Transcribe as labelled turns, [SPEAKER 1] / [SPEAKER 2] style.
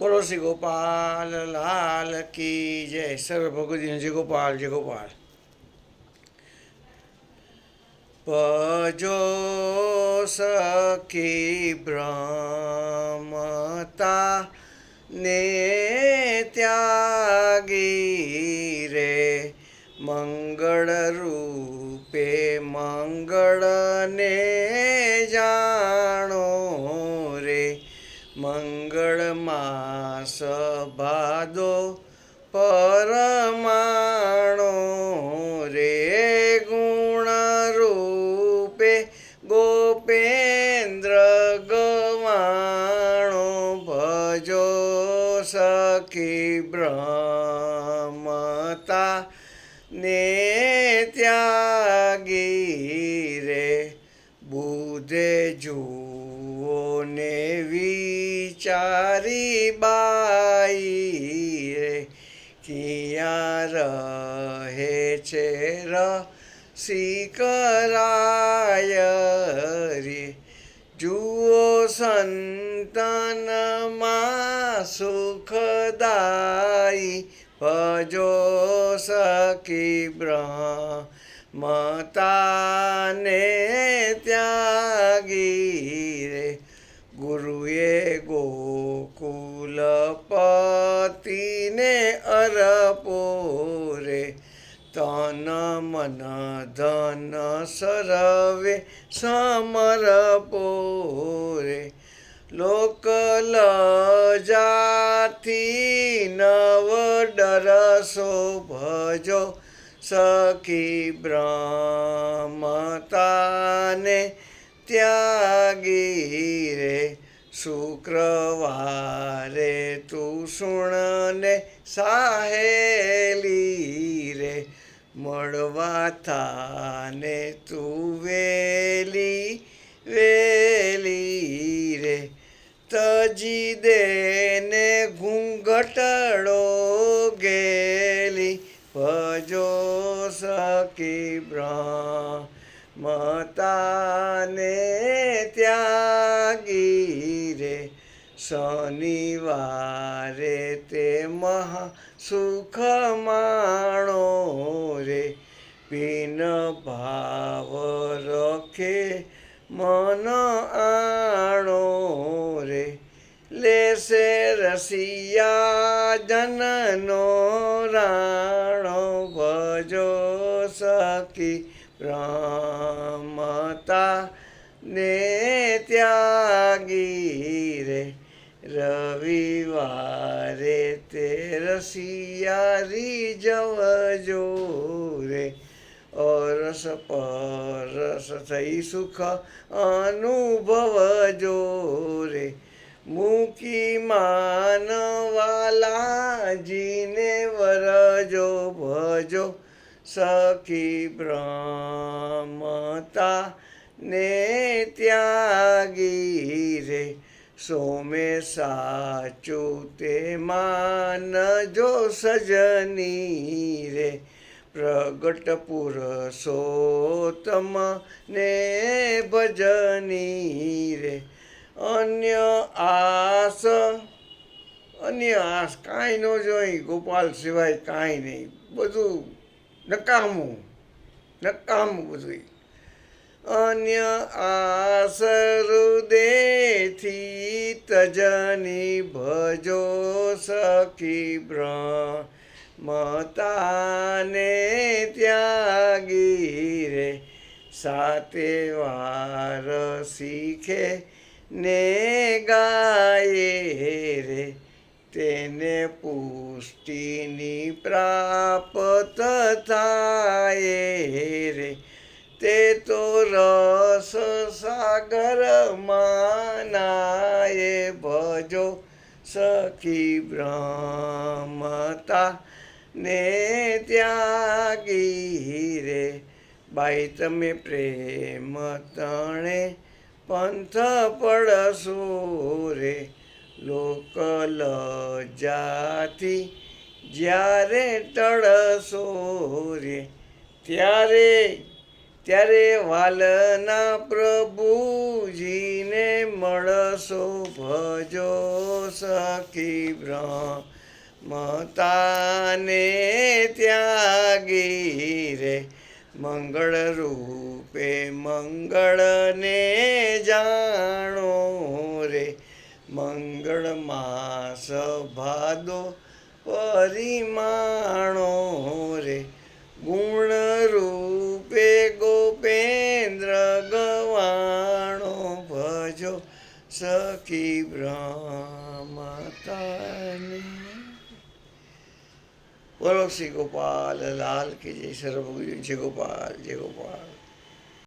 [SPEAKER 1] બોલો શ્રી ગોપાલ, લાલ કી જય. સર્વ ભગવતી જય ગોપાલ જય ગોપાલ. ભજો સખી બ્રહ્મતા ને ત્યાગી રે. મંગળ રૂપે મંગળને મંગળમાં સભાદો પરમાણો રે ગુણ રૂપે ગોપેન્દ્ર ગવાણો ભજો સખી બ્રહ્મતા ને ત્યાગી રે બુધે જુઓ ને વિચારી બાઈ રે ક્યાં રહે છે રસિકરાય રે? જુઓ સંતનમાં સુખદાઈ ભજો સખી બ્રહ્મતાને ત્યાગી રે. ગુરુએ ગોકુલપતિને અરપો રે, તન મન ધન સરવે સમરપો રે. લોકલ જાથી નવ ડરસો ભજો સખી બ્રહ્મતાને ત્યાગી રે, શુક્રવારે તું સુણને સાહેલી રે, મળવા થાને તું વેલી વેલી રે, તજી દેને ઘૂંઘટડો ગેલી ભજો સખી બ્રહ્મતાને ત્યાગી રે, શનિવારે તે મહા સુખ માણો રે, પીન ભાવ રખે, મન આણો રે, લેશે રસિયા જનનો રાણો, ભજો સખી બ્રહ્મતા ને ત્યાગી રે. રવિવારે તે રસિયારી જવજો રે અરસ પરસ થઈ સુખ અનુભવજો રે મૂકી માનવાલાજીને વરજો ભજો. સખી બ્રહ્મતા ને ત્યાગી રે. સોમે સાચું તે માનજો સજની રે. પ્રગટ પુરુષોત્તમ ને ભજની રે. અન્ય આસ અન્ય આસ કાંઈ ન જોઈ. ગોપાલ સિવાય કાંઈ નહીં. બધું નકામું નકામું બધું અન્ય આસરુદેથી તજની ભજો સખી બ્રહ્મતાને ત્યાગી રે, સાતે વાર શીખે ને ગાયે તેને પુષ્ટિની પ્રાપ્ત થાય રે. તે તો રસ સાગર માનાય ભજો સખી બ્રહ્મતા ને ત્યાગી રે. બાઈ, તમે પ્રેમ તણે પંથ પડશો રે. લોક લજાતી જ્યારે તળસો રે, ત્યારે ત્યારે વાલના પ્રભુજીને મળશો ભજો સખી બ્રહ્મતાને ત્યાગી રે. મંગળ રૂપે મંગળને જાણો રે. મંગળ માસ ભાદો પરિમાણો રે. ગુણ રૂપે ગોપેન્દ્ર ગવાણો ભજો સખી બ્રહ્મતાને. બોલો શ્રી ગોપાલ, લાલ કે જય સર્વ જય ગોપાલ જય ગોપાલ.